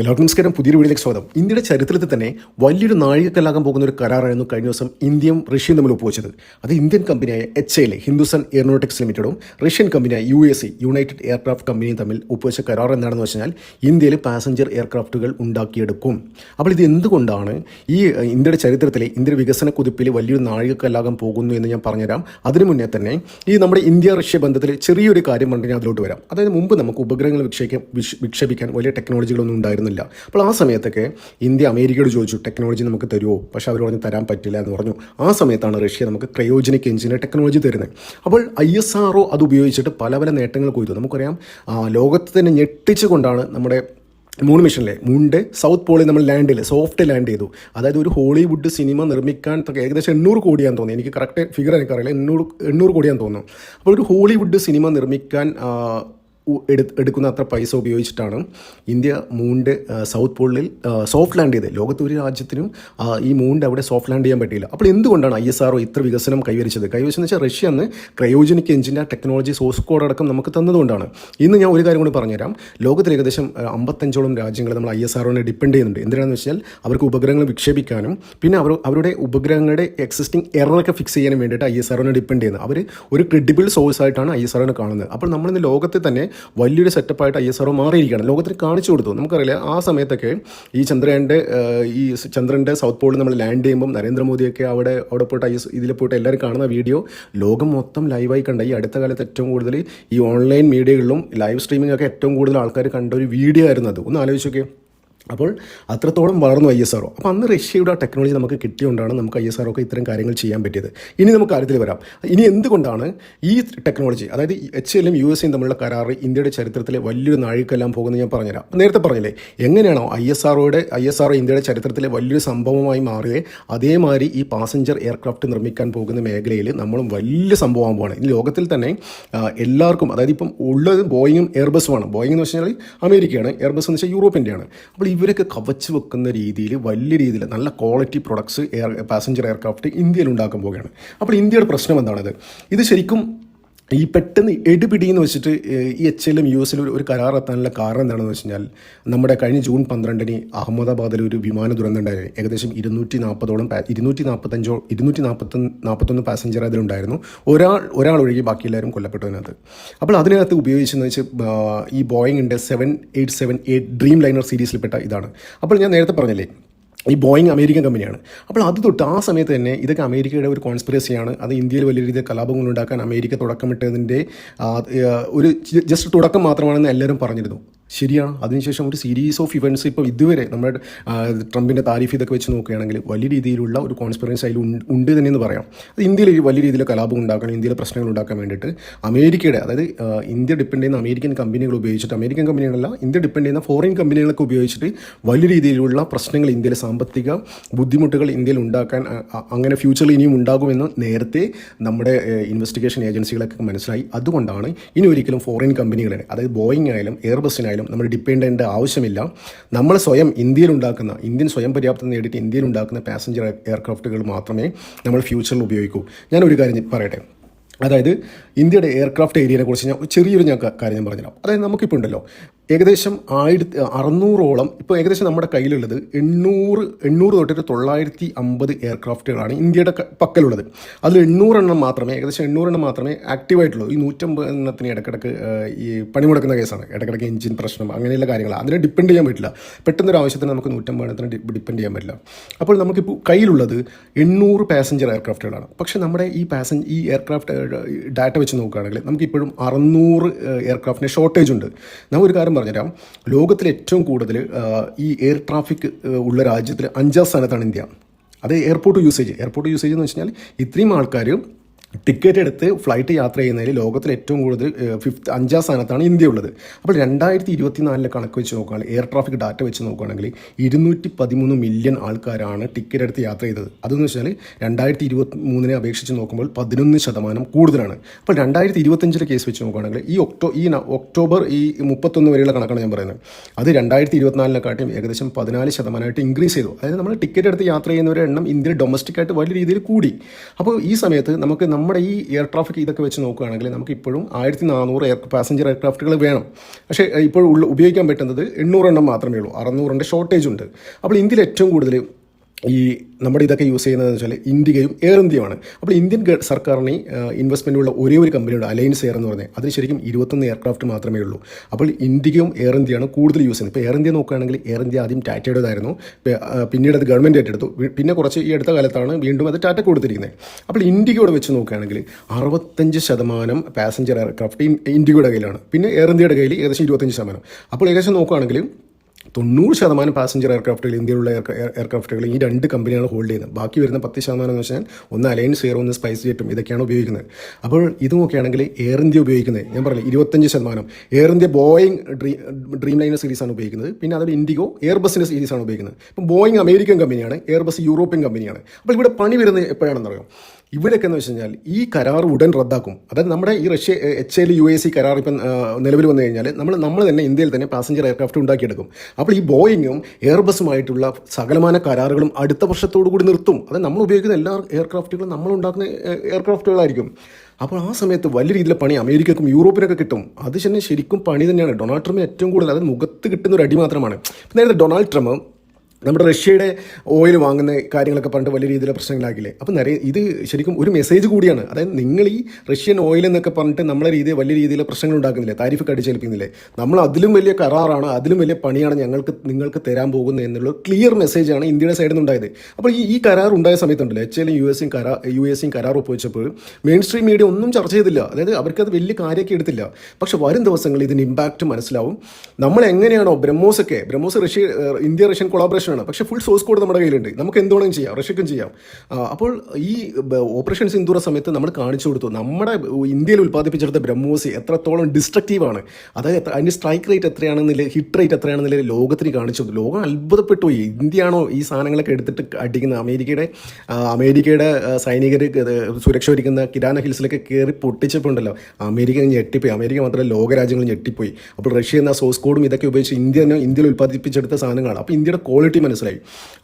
എല്ലാവർക്കും നമസ്കാരം. പുതിയൊരു വീഡിയോയിലേക്ക് സ്വാഗതം. ഇന്ത്യയുടെ ചരിത്രത്തിൽ തന്നെ വലിയൊരു നാഴികക്കല്ലാകാൻ പോകുന്ന ഒരു കരാറായിരുന്നു കഴിഞ്ഞ ദിവസം ഇന്ത്യയും റഷ്യയും തമ്മിൽ ഒപ്പുവെച്ചത്. അത് ഇന്ത്യൻ കമ്പനിയായ എച്ച് എയിലെ ഹിന്ദുസ്ഥാൻ എയറോനോട്ടിക്സ് ലിമിറ്റഡും റഷ്യൻ കമ്പനിയായ U S C United aircraft കമ്പനിയും തമ്മിൽ ഒപ്പുവെച്ച കരാർ എന്താണെന്ന് വെച്ചാൽ ഇന്ത്യയിൽ പാസഞ്ചർ എയർക്രാഫ്റ്റുകൾ ഉണ്ടാക്കിയെടുക്കും. അപ്പോൾ ഇത് എന്തുകൊണ്ടാണ് ഈ ഇന്ത്യയുടെ ചരിത്രത്തിലെ ഇന്ത്യയുടെ വികസന കുതിപ്പിൽ വലിയൊരു നാഴികക്കല്ലാകാൻ പോകുന്നു എന്ന് ഞാൻ പറഞ്ഞുതരാം. അതിനു മുന്നേ തന്നെ ഈ നമ്മുടെ ഇന്ത്യ റഷ്യ ബന്ധത്തിൽ ചെറിയൊരു കാര്യം പറഞ്ഞ് അതിലോട്ട് വരാം. അതായത് മുമ്പ് നമുക്ക് ഉപഗ്രഹങ്ങൾ വിക്ഷേപിക്കാൻ വിക്ഷേപിക്കാൻ വലിയ ടെക്നോളജികളൊന്നും ഉണ്ടായിരുന്നില്ല അപ്പോൾ ആ സമയത്തൊക്കെ ഇന്ത്യ അമേരിക്കയോട് ചോദിച്ചു ടെക്നോളജി നമുക്ക് തരുമോ പക്ഷേ അവർ പറഞ്ഞ് തരാൻ പറ്റില്ല എന്ന് പറഞ്ഞു. ആ സമയത്താണ് റഷ്യ നമുക്ക് ക്രയോജനിക് എഞ്ചിന്റെ ടെക്നോളജി തരുന്നത്. അപ്പോൾ ഐ എസ് ആർ ഒ അത് ഉപയോഗിച്ചിട്ട് പല പല നേട്ടങ്ങൾ കൊയ്തു. നമുക്കറിയാം ലോകത്ത് തന്നെ ഞെട്ടിച്ചുകൊണ്ടാണ് നമ്മുടെ മൂൺ മിഷനിലെ മൂണിന്റെ സൗത്ത് പോളിൽ നമ്മൾ ലാൻഡ് ചെയ്തു സോഫ്റ്റ് ലാൻഡ് ചെയ്തു. അതായത് ഒരു ഹോളിവുഡ് സിനിമ നിർമ്മിക്കാൻ ഏകദേശം എണ്ണൂറ് കോടിയാന്ന് തോന്നുന്നു. എനിക്ക് കറക്റ്റ് ഫിഗർ എനിക്കറിയില്ല എണ്ണൂറ് എണ്ണൂറ് കോടിയാന്ന് തോന്നുന്നു. അപ്പോൾ ഒരു ഹോളിവുഡ് സിനിമ നിർമ്മിക്കാൻ എടുക്കുന്ന അത്ര പൈസ ഉപയോഗിച്ചിട്ടാണ് ഇന്ത്യ മൂണിന്റെ സൗത്ത് പോളിൽ സോഫ്റ്റ് ലാൻഡ് ചെയ്തത്. ലോകത്ത് ഒരു രാജ്യത്തിനും ഈ മൂണിന്റെ അവിടെ സോഫ്റ്റ് ലാൻഡ് ചെയ്യാൻ പറ്റിയില്ല. അപ്പോൾ എന്തുകൊണ്ടാണ് ഐ എസ് ആർ ഇത്ര വികസനം കൈവരിച്ചത്? കൈവരിച്ചെന്ന് വെച്ചാൽ റഷ്യ അന്ന് ക്രയോജനിക് എഞ്ചിന്റെ ടെക്നോളജി സോഴ്സ് കോഡ് അടക്കം നമുക്ക് തന്നതുകൊണ്ടാണ്. ഇന്ന് ഞാൻ ഒരു കാര്യം കൂടി പറഞ്ഞുതരാം. ലോകത്തിൽ ഏകദേശം അമ്പത്തഞ്ചോളം രാജ്യങ്ങൾ നമ്മൾ ഐ എസ് ആർഒനെ ഡിപ്പെൻഡ് ചെയ്യുന്നുണ്ട്. എന്തിനാണെന്ന് വെച്ചാൽ അവർക്ക് ഉപഗ്രഹങ്ങൾ വിക്ഷേപിക്കാനും പിന്നെ അവർ അവരുടെ ഉപഗ്രഹങ്ങളുടെ എക്സിസ്റ്റിംഗ് എററൊക്കെ ഫിക്സ് ചെയ്യാനും വേണ്ടിയിട്ട് ഐ എസ് ആർഒനെ ഡിപ്പെൻഡ് ചെയ്യുന്നത്. അവർ ഒരു ക്രെഡിബിൾ സോഴ്സ് ആയിട്ടാണ് ഐ എസ് ആർഒനെ കാണുന്നത്. അപ്പോൾ നമ്മളിന്ന് ലോകത്തെ തന്നെ വലിയൊരു സെറ്റപ്പായിട്ട് ഐ എസ് ആർ മാറിയിരിക്കുകയാണ്. ലോകത്തിന് കാണിച്ചു കൊടുത്തു. നമുക്കറിയില്ല ആ സമയത്തൊക്കെ ഈ ചന്ദ്രയാന്റെ ഈ ചന്ദ്രന്റെ സൗത്ത് പോളിൽ നമ്മൾ ലാൻഡ് ചെയ്യുമ്പോൾ നരേന്ദ്രമോദിയൊക്കെ അവിടെ അവിടെ പോയിട്ട് ഐ എസ് ഇതിൽ പോയിട്ട് എല്ലാവരും കാണുന്ന വീഡിയോ ലോകം മൊത്തം ലൈവായി കണ്ട ഈ അടുത്ത കാലത്ത് ഏറ്റവും കൂടുതൽ ഈ ഓൺലൈൻ മീഡിയകളിലും ലൈവ് സ്ട്രീമിംഗ് ഒക്കെ ഏറ്റവും കൂടുതൽ ആൾക്കാർ കണ്ട ഒരു വീഡിയോ ആയിരുന്നു അത്. ഒന്ന് ആലോചിച്ചൊക്കെ അപ്പോൾ അത്രത്തോളം വളർന്നു ഐ എസ് ആർ അപ്പോൾ അന്ന് റഷ്യയുടെ ആ ടെക്നോളജി നമുക്ക് കിട്ടിയോണ്ടാണ് നമുക്ക് ഐ എസ് ആർ ഒക്കെ ഇത്തരം കാര്യങ്ങൾ ചെയ്യാൻ പറ്റിയത്. ഇനി നമുക്ക് കാര്യത്തിൽ വരാം. ഇനി എന്തുകൊണ്ടാണ് ഈ ടെക്നോളജി അതായത് എച്ച് എല്ലും യു എസ് എയും തമ്മിലുള്ള കരാർ ഇന്ത്യയുടെ ചരിത്രത്തിലെ വലിയൊരു നാഴികെല്ലാം പോകുന്നത് ഞാൻ പറഞ്ഞുതരാം. നേരത്തെ പറഞ്ഞില്ലേ എങ്ങനെയാണോ ഐ എസ് ആർഒയുടെ ഐ എസ് ആർ ഇന്ത്യയുടെ ചരിത്രത്തിലെ വലിയൊരു സംഭവമായി മാറിയത് അതേമാതിരി ഈ പാസഞ്ചർ എയർക്രാഫ്റ്റ് നിർമ്മിക്കാൻ പോകുന്ന മേഖലയിൽ നമ്മളും വലിയ സംഭവമാകാൻ പോവാണ്. ഈ ലോകത്തിൽ തന്നെ എല്ലാവർക്കും അതായത് ഇപ്പം ഉള്ളത് ബോയിങ്ങും എയർബസുമാണ് ബോയിങ് എന്ന് വെച്ചാൽ അമേരിക്കയാണ് എയർബസ് എന്ന് വെച്ചാൽ യൂറോപ്പിന്റെയാണ് അപ്പോൾ ഇവരൊക്കെ കവച്ച് വെക്കുന്ന രീതിയിൽ വലിയ രീതിയിൽ നല്ല quality products air passenger aircraft ഇന്ത്യയിൽ ഉണ്ടാക്കാൻ പോവുകയാണ്. അപ്പോൾ ഇന്ത്യയുടെ പ്രശ്നം എന്താണത്? ഇത് ശരിക്കും ഈ പെട്ടെന്ന് എടുപിടിയെന്ന് വെച്ചിട്ട് ഈ എച്ച് എല്ലും യു എസിലും ഒരു കരാർ എത്താനുള്ള കാരണം എന്താണെന്ന് വെച്ച് കഴിഞ്ഞാൽ നമ്മുടെ കഴിഞ്ഞ ജൂൺ പന്ത്രണ്ടിന് അഹമ്മദാബാദിൽ ഒരു വിമാന ദുരന്തം ഉണ്ടായിരുന്നു. ഏകദേശം ഇരുന്നൂറ്റി നാൽപ്പതോളം ഇരുന്നൂറ്റി നാൽപ്പത്തഞ്ചോ ഇരുന്നൂറ്റി നാൽപ്പത്തി നാൽപ്പത്തൊന്ന് പാസഞ്ചർ അതിലുണ്ടായിരുന്നു ഒരാൾ ഒരാൾ ഒഴികെ ബാക്കി എല്ലാവരും കൊല്ലപ്പെട്ടു അതിനകത്ത്. അപ്പോൾ അതിനകത്ത് ഉപയോഗിച്ചെന്ന് വെച്ച് ഈ ബോയിങ്ങിന്റെ seven eight seven eight dreamliner സീരീസിൽപ്പെട്ട ഇതാണ്. അപ്പോൾ ഞാൻ നേരത്തെ പറഞ്ഞില്ലേ ഈ ബോയിങ് അമേരിക്കൻ കമ്പനിയാണ്. അപ്പോൾ അത് തൊട്ട് ആ സമയത്ത് തന്നെ ഇതൊക്കെ അമേരിക്കയുടെ ഒരു കോൺസ്പിറസിയാണ് അത് ഇന്ത്യയിൽ വലിയ രീതിയിൽ കലാപങ്ങൾ ഉണ്ടാക്കാൻ അമേരിക്ക തുടക്കമിട്ടതിന്റെ ഒരു ജസ്റ്റ് തുടക്കം മാത്രമാണെന്ന് എല്ലാവരും പറഞ്ഞിരുന്നു. ശരിയാണ് അതിനുശേഷം ഒരു സീരീസ് ഓഫ് ഇവന്റ്സ് ഇപ്പോൾ ഇതുവരെ നമ്മുടെ ട്രംപിന്റെ താരിഫ് ഇതൊക്കെ വെച്ച് നോക്കുകയാണെങ്കിൽ വലിയ രീതിയിലുള്ള ഒരു കോൺസ്പിറൻസ് അതിൽ ഉണ്ട് തന്നെ എന്ന് പറയാം. അത് ഇന്ത്യയിൽ വലിയ രീതിയിൽ കലാപം ഉണ്ടാക്കാൻ ഇന്ത്യയിലെ പ്രശ്നങ്ങൾ ഉണ്ടാക്കാൻ വേണ്ടിയിട്ട് അമേരിക്കയുടെ അതായത് ഇന്ത്യ ഡിപ്പെൻഡ് ചെയ്യുന്ന അമേരിക്കൻ കമ്പനികൾ ഉപയോഗിച്ചിട്ട് അമേരിക്കൻ കമ്പനികളല്ല ഇന്ത്യ ഡിപ്പെൻഡ് ചെയ്യുന്ന ഫോറിൻ കമ്പനികളൊക്കെ ഉപയോഗിച്ചിട്ട് വലിയ രീതിയിലുള്ള പ്രശ്നങ്ങൾ ഇന്ത്യയിലെ സാമ്പത്തിക ബുദ്ധിമുട്ടുകൾ ഇന്ത്യയിൽ ഉണ്ടാക്കാൻ അങ്ങനെ ഫ്യൂച്ചറിൽ ഇനിയും ഉണ്ടാകുമെന്ന് നേരത്തെ നമ്മുടെ ഇൻവെസ്റ്റിഗേഷൻ ഏജൻസികളൊക്കെ മനസ്സിലായി. അതുകൊണ്ടാണ് ഇനി ഒരിക്കലും ഫോറിൻ കമ്പനികളെ അതായത് ബോയിങ് ആയാലും എയർബസിനായാലും നമ്മൾ ഡിപ്പെൻഡ് ചെയ്യേണ്ട ആവശ്യമില്ല. നമ്മൾ സ്വയം ഇന്ത്യയിൽ ഉണ്ടാക്കുന്ന ഇന്ത്യൻ സ്വയം പര്യാപ്തത നേടിയിട്ട് ഇന്ത്യയിൽ ഉണ്ടാക്കുന്ന പാസഞ്ചർ എയർക്രാഫ്റ്റുകൾ മാത്രമേ നമ്മൾ ഫ്യൂച്ചറിൽ ഉപയോഗിക്കൂ. ഞാൻ ഒരു കാര്യം പറയട്ടെ. അതായത് ഇന്ത്യയുടെ എയർക്രാഫ്റ്റ് ഏരിയനെ കുറിച്ച് ഞാൻ ചെറിയൊരു ഞാൻ കാര്യം ഞാൻ പറഞ്ഞുതരാം. അതായത് നമുക്കിപ്പോൾ ഉണ്ടല്ലോ ഏകദേശം ആയിരത്തി അറുന്നൂറോളം ഇപ്പോൾ ഏകദേശം നമ്മുടെ കയ്യിലുള്ളത് എണ്ണൂറ് എണ്ണൂറ് തൊട്ടിട്ട് തൊള്ളായിരത്തി അമ്പത് എയർക്രാഫ്റ്റുകളാണ് ഇന്ത്യയുടെ പക്കലുള്ളത്. അതിൽ എണ്ണൂറെണ്ണം മാത്രമേ ഏകദേശം എണ്ണൂറെണ്ണം മാത്രമേ ആക്റ്റീവായിട്ടുള്ളൂ. ഈ നൂറ്റമ്പത് എണ്ണത്തിന് ഇടക്കിടക്ക് ഈ ഈ പണിമുടക്കുന്ന കേസാണ്. ഇടക്കിടക്ക് എഞ്ചിൻ പ്രശ്നം അങ്ങനെയുള്ള കാര്യങ്ങൾ അതിനെ ഡിപ്പെൻഡ് ചെയ്യാൻ പറ്റില്ല. പെട്ടെന്നൊരു ആവശ്യത്തിന് നമുക്ക് നൂറ്റമ്പത് എണ്ണത്തിന് ഡിപ്പെൻഡ് ചെയ്യാൻ പറ്റില്ല. അപ്പോൾ നമുക്കിപ്പോൾ കയ്യിലുള്ളത് എണ്ണൂറ് പാസഞ്ചർ എയർക്രാഫ്റ്റുകളാണ്. പക്ഷേ നമ്മുടെ ഈ പാസഞ്ചർ ഈ എയർക്രാഫ്റ്റ് ഡാറ്റ വെച്ച് നോക്കുകയാണെങ്കിൽ നമുക്കിപ്പോഴും അറുന്നൂറ് എയർക്രാഫ്റ്റിന് ഷോർട്ടേജ് ഉണ്ട്. നാം ഒരു കാര്യം പറഞ്ഞുതരാം. ലോകത്തിൽ ഏറ്റവും കൂടുതൽ ഈ എയർ ട്രാഫിക് ഉള്ള രാജ്യത്തിൽ അഞ്ചാം സ്ഥാനത്താണ് ഇന്ത്യ. അത് എയർപോർട്ട് യൂസേജ് എയർപോർട്ട് യൂസേജ് എന്ന് വെച്ചാൽ ഇത്രയും ആൾക്കാർ ടിക്കറ്റ് എടുത്ത് ഫ്ലൈറ്റ് യാത്ര ചെയ്യുന്നതിൽ ലോകത്തിൽ ഏറ്റവും കൂടുതൽ ഫിഫ്ത്ത് അഞ്ചാം സ്ഥാനത്താണ് ഇന്ത്യ ഉള്ളത്. അപ്പോൾ രണ്ടായിരത്തി ഇരുപത്തി നാലിലെ കണക്ക് വെച്ച് നോക്കുകയാണെങ്കിൽ എയർ ട്രാഫിക് ഡാറ്റ വെച്ച് നോക്കുകയാണെങ്കിൽ ഇരുന്നൂറ്റി പതിമൂന്ന് മില്യൺ ആൾക്കാരാണ് ടിക്കറ്റ് എടുത്ത് യാത്ര ചെയ്തത്. അതെന്ന് വെച്ചാൽ രണ്ടായിരത്തി ഇരുപത്തി മൂന്നിനെ അപേക്ഷിച്ച് നോക്കുമ്പോൾ പതിനൊന്ന് ശതമാനം കൂടുതലാണ്. അപ്പോൾ രണ്ടായിരത്തി ഇരുപത്തഞ്ചിലെ കേസ് വെച്ച് നോക്കുകയാണെങ്കിൽ ഈ ഒക്ടോ ഈ ഒക്ടോബർ ഈ മുപ്പത്തൊന്ന് വരെയുള്ള കണക്കാണ് ഞാൻ പറയുന്നത്. അത് രണ്ടായിരത്തി ഇരുപത്തിനാലിനെക്കാട്ടിയും ഏകദേശം പതിനാല് ശതമാനമായിട്ട് ഇൻക്രീസ് ചെയ്തു. അതായത് നമ്മൾ ടിക്കറ്റ് എടുത്ത് യാത്ര ചെയ്യുന്നവരുടെ എണ്ണം ഇന്ത്യയിൽ ഡൊമസ്റ്റിക്കായിട്ട് വലിയ രീതിയിൽ കൂടി. അപ്പോൾ ഈ സമയത്ത് നമുക്ക് നമ്മുടെ ഈ എയർ ട്രാഫിക് ഇതൊക്കെ വെച്ച് നോക്കുകയാണെങ്കിൽ നമുക്ക് ഇപ്പോഴും ആയിരത്തി നാനൂറ് എയർ പാസഞ്ചർ എയർക്രാഫ്റ്റുകൾ വേണം. പക്ഷേ ഇപ്പോൾ ഉപയോഗിക്കാൻ പറ്റുന്നത് എണ്ണൂറെണ്ണം മാത്രമേ ഉള്ളൂ. അറുന്നൂറിന്റെ ഷോർട്ടേജ് ഉണ്ട്. അപ്പോൾ ഇന്ത്യയിൽ ഏറ്റവും കൂടുതൽ ഈ നമ്മുടെ ഇതൊക്കെ യൂസ് ചെയ്യുന്നതെന്ന് വെച്ചാൽ ഇന്ത്യയും എയർ ഇന്ത്യയുമാണ് അപ്പോൾ ഇന്ത്യൻ സർക്കാരിന് ഇൻവെസ്റ്റ്മെന്റുള്ള ഒരേ ഒരു കമ്പനിയുടെ അലയൻസ് എയർ എന്ന് പറഞ്ഞാൽ അതിന് ശരിക്കും ഇരുപത്തൊന്ന് എയർക്രാഫ്റ്റ് മാത്രമേ ഉള്ളൂ. അപ്പോൾ ഇന്ത്യയും എയർ ഇന്ത്യയാണ് കൂടുതൽ യൂസ് ചെയ്യുന്നത്. ഇപ്പോൾ എയർ ഇന്ത്യ നോക്കുകയാണെങ്കിൽ എയർ ഇന്ത്യ ആദ്യം ടാറ്റയുടേതായിരുന്നു പിന്നീട് അത് ഗവൺമെന്റ് ഏറ്റെടുത്തു. പിന്നെ കുറച്ച് ഈ അടുത്ത കാലത്താണ് വീണ്ടും അത് ടാറ്റ കൊടുത്തിരിക്കുന്നത്. അപ്പോൾ ഇന്ത്യയോട് വെച്ച് നോക്കുകയാണെങ്കിൽ അറുപത്തഞ്ച് ശതമാനം പാസഞ്ചർ എയർക്രാഫ്റ്റ് ഇന്ത്യയുടെ കയ്യിലാണ്. പിന്നെ എയർ ഇന്ത്യയുടെ കയ്യിൽ ഏകദേശം ഇരുപത്തഞ്ച് ശതമാനം. അപ്പോൾ ഏകദേശം നോക്കുകയാണെങ്കിൽ തൊണ്ണൂറ് ശതമാനം പാസഞ്ചർ എയർക്രാഫ്റ്റുകൾ ഇന്ത്യയിലുള്ള എയർ എയർക്രാഫ്റ്റുകൾ ഈ രണ്ട് കമ്പനിയാണ് ഹോൾഡ് ചെയ്യുന്നത്. ബാക്കി വരുന്ന പത്ത് ശതമാനം എന്ന് വെച്ചാൽ ഒന്ന് അലയൻസ് എയർ ഒന്ന് സ്പൈസ് ജെറ്റും ഇതൊക്കെയാണ് ഉപയോഗിക്കുന്നത്. അപ്പോൾ ഇത് ആണെങ്കിൽ എയർ ഇന്ത്യ ഉപയോഗിക്കുന്നത്. ഞാൻ പറഞ്ഞില്ല ഇരുപത്തഞ്ച് ശതമാനം. Air India Boeing dream liner സീരീസാണ് ഉപയോഗിക്കുന്നത്. പിന്നെ അതിൽ ഇൻഡിഗോ എയർബസിന്റെ സീരീസാണ് ഉപയോഗിക്കുന്നത്. ഇപ്പം ബോയിങ് അമേരിക്കൻ കമ്പനിയാണ് എയർബസ് യൂറോപ്യൻ കമ്പനിയാണ് അപ്പോൾ ഇവിടെ പണി വരുന്നത് എപ്പോഴാണെന്ന് ഇവിടെയൊക്കെ എന്ന് വെച്ച് കഴിഞ്ഞാൽ ഈ കരാർ ഉടൻ റദ്ദാക്കും. അതായത് നമ്മുടെ ഈ Russia H L U A C കരാർ ഇപ്പം നിലവിൽ വന്നു കഴിഞ്ഞാൽ നമ്മൾ നമ്മൾ തന്നെ ഇന്ത്യയിൽ തന്നെ പാസഞ്ചർ എയർക്രാഫ്റ്റ് ഉണ്ടാക്കിയെടുക്കും. അപ്പോൾ ഈ ബോയിങ്ങും എയർബസുമായിട്ടുള്ള സകലമാന കരാറുകളും അടുത്ത വർഷത്തോടു കൂടി നിർത്തും. അത് നമ്മൾ ഉപയോഗിക്കുന്ന എല്ലാ എയർക്രാഫ്റ്റുകളും നമ്മൾ ഉണ്ടാക്കുന്ന എയർക്രാഫ്റ്റുകളായിരിക്കും. അപ്പോൾ ആ സമയത്ത് വലിയ രീതിയിലെ പണി അമേരിക്കക്കും യൂറോപ്പിനൊക്കെ കിട്ടും. അത് തന്നെ ശരിക്കും പണി തന്നെയാണ്. ഡൊണാൾഡ് ട്രംപ് ഏറ്റവും കൂടുതൽ അത് മുഖത്ത് കിട്ടുന്ന ഒരു അടി മാത്രമാണ്. നേരത്തെ ഡൊണാൾഡ് ട്രംപ് നമ്മുടെ റഷ്യയുടെ ഓയിൽ വാങ്ങുന്ന കാര്യങ്ങളൊക്കെ പണ്ട് വലിയ രീതിയിലുള്ള പ്രശ്നങ്ങളാക്കില്ലേ അപ്പം നിറയെ ഇത് ശരിക്കും ഒരു മെസ്സേജ് കൂടിയാണ്. അതായത് നിങ്ങൾ ഈ റഷ്യൻ ഓയിൽ എന്നൊക്കെ പറഞ്ഞിട്ട് നമ്മളെ രീതിയിൽ വലിയ രീതിയിൽ പ്രശ്നങ്ങൾ ഉണ്ടാക്കുന്നില്ല? താരിഫ് കടിച്ചേൽപ്പിക്കുന്നില്ലേ നമ്മൾ അതിലും വലിയ കരാറാണ് അതിലും വലിയ പണിയാണ് ഞങ്ങൾക്ക് നിങ്ങൾക്ക് തരാൻ പോകുന്നത് എന്നുള്ള ക്ലിയർ മെസ്സേജാണ് ഇന്ത്യയുടെ സൈഡിൽ നിന്നുണ്ടായത് അപ്പോൾ ഈ ഈ കരാർ ഉണ്ടായ സമയത്തുണ്ടല്ലോ എച്ച് എല്ലും യു എസും കരാർ യു എസും കരാർ ഒപ്പുവെച്ചപ്പോൾ മെയിൻ സ്ട്രീം മീഡിയ ഒന്നും ചർച്ച ചെയ്തില്ല. അതായത് അവർക്കത് വലിയ കാര്യമൊക്കെ എടുത്തില്ല. പക്ഷേ വരും ദിവസങ്ങളിൽ ഇതിന് ഇമ്പാക്റ്റ് മനസ്സിലാവും. നമ്മൾ എങ്ങനെയാണോ ബ്രഹ്മോസ് ഒക്കെ BrahMos Russia India Russian collaboration ആണ് പക്ഷേ ഫുൾ സോഴ്സ് കോഡ് നമ്മുടെ കയ്യിലുണ്ട്. നമുക്ക് എന്തുവേണമെങ്കിലും ചെയ്യാം. റഷ്യക്കും ചെയ്യാം. അപ്പോൾ ഈ ഓപ്പറേഷൻ സിന്ദൂറ സമയത്ത് നമ്മൾ കാണിച്ചു കൊടുത്തു. നമ്മുടെ ഇന്ത്യയിൽ ഉൽപ്പാദിപ്പിച്ചെടുത്ത ബ്രഹ്മോസ് എത്രത്തോളം ഡിസ്ട്രക്റ്റീവ് ആണ്. അതായത് അതിന്റെ സ്ട്രൈക്ക് റേറ്റ് എത്രയാണെന്നില്ല ഹിറ്റ് റേറ്റ് എത്രയാണെന്നില്ല ലോകത്തിന് കാണിച്ചു കൊടുത്തു. ലോകം അത്ഭുതപ്പെട്ടു പോയി. ഇന്ത്യയാണോ ഈ സാധനങ്ങളൊക്കെ എടുത്തിട്ട് അടിക്കുന്ന അമേരിക്കയുടെ അമേരിക്കയുടെ സൈനികർ സുരക്ഷ ഒരുക്കുന്ന കിരാന ഹിൽസിലൊക്കെ കയറി പൊട്ടിച്ചപ്പോണ്ടല്ലോ അമേരിക്ക ഞെട്ടിപ്പോയി. അമേരിക്ക മാത്രമല്ല ലോകരാജ്യങ്ങൾ ഞെട്ടിപ്പോയി. അപ്പോൾ റഷ്യ എന്ന സോഴ്സ് കോഡും ഇതൊക്കെ ഉപയോഗിച്ച് ഇന്ത്യ ഇന്ത്യയിൽ ഉൽപ്പാദിപ്പിച്ചെടുത്ത സാധനങ്ങളാണ്. അപ്പോൾ ഇന്ത്യയുടെ ക്വാളിറ്റി മനസ്സിലായി.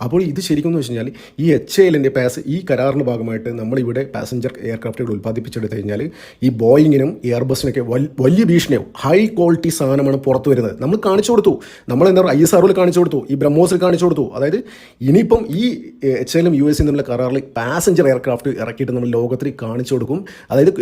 അപ്പോൾ ഇത് ശരിക്കും എന്ന് വെച്ച് കഴിഞ്ഞാൽ ഈ എച്ച് എല്ലിന്റെ പാസ് ഈ കരാറിന്റെ ഭാഗമായിട്ട് നമ്മളിവിടെ പാസഞ്ചർ എയർക്രാഫ്റ്റുകൾ ഉൽപ്പാദിപ്പിച്ചെടുത്ത് കഴിഞ്ഞാൽ ഈ ബോയിങ്ങിനും എയർബസിനൊക്കെ വലിയ ഭീഷണിയാവും. ഹൈ ക്വാളിറ്റി സാധനമാണ് പുറത്തു വരുന്നത്. നമ്മൾ കാണിച്ചു കൊടുത്തു. നമ്മൾ എന്താ പറയുക ഐ എസ് ആറിൽ കാണിച്ചു കൊടുത്തു. ഈ ബ്രഹ്മോസിൽ കാണിച്ചു കൊടുത്തു. അതായത് ഇനിയിപ്പം ഈ എച്ച് എല്ലും യു എസ് തമ്മിലുള്ള കരാറിൽ പാസഞ്ചർ എയർക്രാഫ്റ്റ് ഇറക്കിയിട്ട് നമ്മൾ ലോകത്തിൽ കാണിച്ചു കൊടുക്കും. അതായത്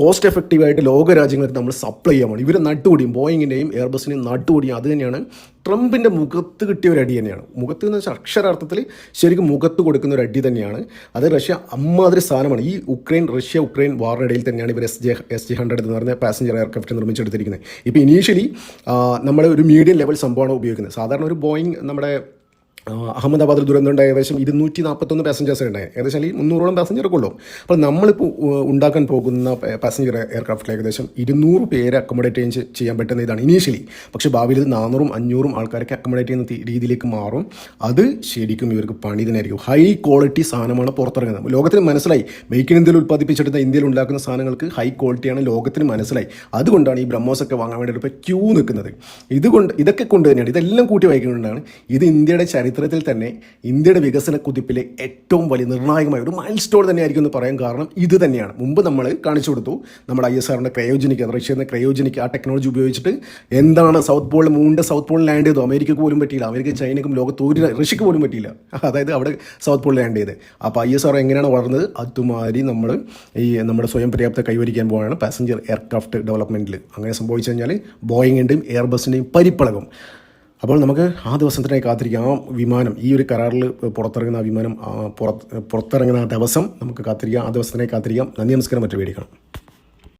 കോസ്റ്റ് എഫക്റ്റീവായിട്ട് ലോക രാജ്യങ്ങൾക്ക് നമ്മൾ സപ്ലൈ ചെയ്യാൻ വേണ്ടി ഇവരെ നട്ടുപൊടിയും ബോയിങ്ങിന്റെയും എയർബസിന്റെയും നട്ടുപിടിയും അത് തന്നെയാണ് ട്രംപിന്റെ മുഖത്ത് കിട്ടിയ ഒരു അടി തന്നെയാണ്. മുഖത്ത് എന്ന് വെച്ചാൽ അക്ഷരാർത്ഥത്തിൽ ശരിക്കും മുഖത്ത് കൊടുക്കുന്ന ഒരു അടി തന്നെയാണ്. അത് റഷ്യ അമ്മാതിരി സാധനമാണ്. ഈ ഉക്രൈൻ റഷ്യ ഉക്രൈൻ വാറിനിടയിൽ തന്നെയാണ് ഇവർ S J S G hundred എന്ന് പറഞ്ഞ പാസഞ്ചർ എയർക്രാഫ്റ്റ് നിർമ്മിച്ചെടുത്തിരിക്കുന്നത്. ഇപ്പോൾ ഇനീഷ്യലി നമ്മൾ ഒരു മീഡിയം ലെവൽ സംഭവമാണ് ഉപയോഗിക്കുന്നത്. സാധാരണ ഒരു ബോയിങ് നമ്മുടെ അഹമ്മദാബാദിൽ ദുരന്തം ഉണ്ടായ ഏകദേശം ഇരുന്നൂറ്റി നാൽപ്പത്തൊന്ന് പാസഞ്ചേഴ്സ് ഉണ്ടായി ഏകദേശം അല്ലെങ്കിൽ മുന്നൂറോളം പാസഞ്ചർ ഉള്ളൂ. അപ്പോൾ നമ്മളിപ്പോൾ ഉണ്ടാക്കാൻ പോകുന്ന പാസഞ്ചർ എയർക്രാഫ്റ്റിൽ ഏകദേശം ഇരുന്നൂറ് പേരെ അക്കോമഡേറ്റ് ചെയ്യ- ചെയ്യാൻ പറ്റുന്ന ഇതാണ് ഇനീഷ്യലി പക്ഷേ ഭാവിയിൽ ഇത് നാനൂറും അഞ്ഞൂറും ആൾക്കാരൊക്കെ അക്കോമഡേറ്റ് ചെയ്യുന്ന രീതിയിലേക്ക് മാറും. അത് ശരിക്കും ഇവർക്ക് പണി തന്നെയായിരിക്കും. ഹൈ ക്വാളിറ്റി സാധനമാണ് പുറത്തിറങ്ങുന്നത്. ലോകത്തിന് മനസ്സിലായി. മെയ്ക്ക് ഇൻ ഇന്ത്യയിൽ ഉൽപ്പാദിപ്പിച്ചെടുത്ത ഇന്ത്യയിൽ ഉണ്ടാക്കുന്ന സാധനങ്ങൾക്ക് ഹൈ ക്വാളിറ്റിയാണ് ലോകത്തിന് മനസ്സിലായി. അതുകൊണ്ടാണ് ഈ ബ്രഹ്മോസ് ഒക്കെ വാങ്ങാൻ വേണ്ടിയിട്ട് ഇപ്പോൾ ക്യൂ നിൽക്കുന്നത്. ഇതുകൊണ്ട് ഇതൊക്കെ കൊണ്ട് തന്നെയാണ്. ഇതെല്ലാം കൂട്ടി വായിക്കുന്നതുകൊണ്ടാണ് ഇത് ഇന്ത്യയുടെ ചരിത്രത്തിൽ തന്നെ ഇന്ത്യയുടെ വികസന കുതിപ്പിലെ ഏറ്റവും വലിയ നിർണായകമായ ഒരു മൈൽ സ്റ്റോൺ തന്നെയായിരിക്കും എന്ന് പറയാൻ കാരണം ഇത് തന്നെയാണ്. മുമ്പ് നമ്മൾ കാണിച്ചു കൊടുത്തു നമ്മുടെ ഐ എസ് ആറിന്റെ ക്രയോജനിക്ക് റഷ്യയുടെ ക്രയോജനിക്ക് ആ ടെക്നോളജി ഉപയോഗിച്ചിട്ട് എന്താണ് സൗത്ത് പോൾ മൂണിന്റെ സൗത്ത് പോളിൽ ലാൻഡ് ചെയ്തു അമേരിക്കക്ക് പോലും പറ്റിയില്ല. അമേരിക്ക ചൈനക്കും ലോകത്ത് ഒരു റഷ്യക്ക് പോലും പറ്റിയില്ല. അതായത് അവിടെ സൗത്ത് പോളിൽ ലാൻഡ് ചെയ്ത് അപ്പോൾ ഐ എസ് ആർ എങ്ങനെയാണ് വളർന്നത്? അതുമാതിരി നമ്മൾ ഈ നമ്മുടെ സ്വയം പര്യാപ്ത കൈവരിക്കാൻ പോവുകയാണ്. പാസഞ്ചർ എയർക്രാഫ്റ്റ് ഡെവലപ്മെന്റിൽ അങ്ങനെ സംഭവിച്ചു കഴിഞ്ഞാൽ ബോയിങ്ങിന്റെയും എയർബസിന്റെയും പരിപ്പളകും അപ്പോൾ നമുക്ക് ആ ദിവസത്തിനായി കാത്തിരിക്കാം. ആ വിമാനം ഈ ഒരു കരാറിൽ പുറത്തിറങ്ങുന്ന ആ വിമാനം പുറത്ത് പുറത്തിറങ്ങുന്ന ആ ദിവസം നമുക്ക് കാത്തിരിക്കാം. ആ ദിവസത്തിനായി കാത്തിരിക്കാം. നന്ദി നമസ്കാരം. മറ്റു മേടിക്കണം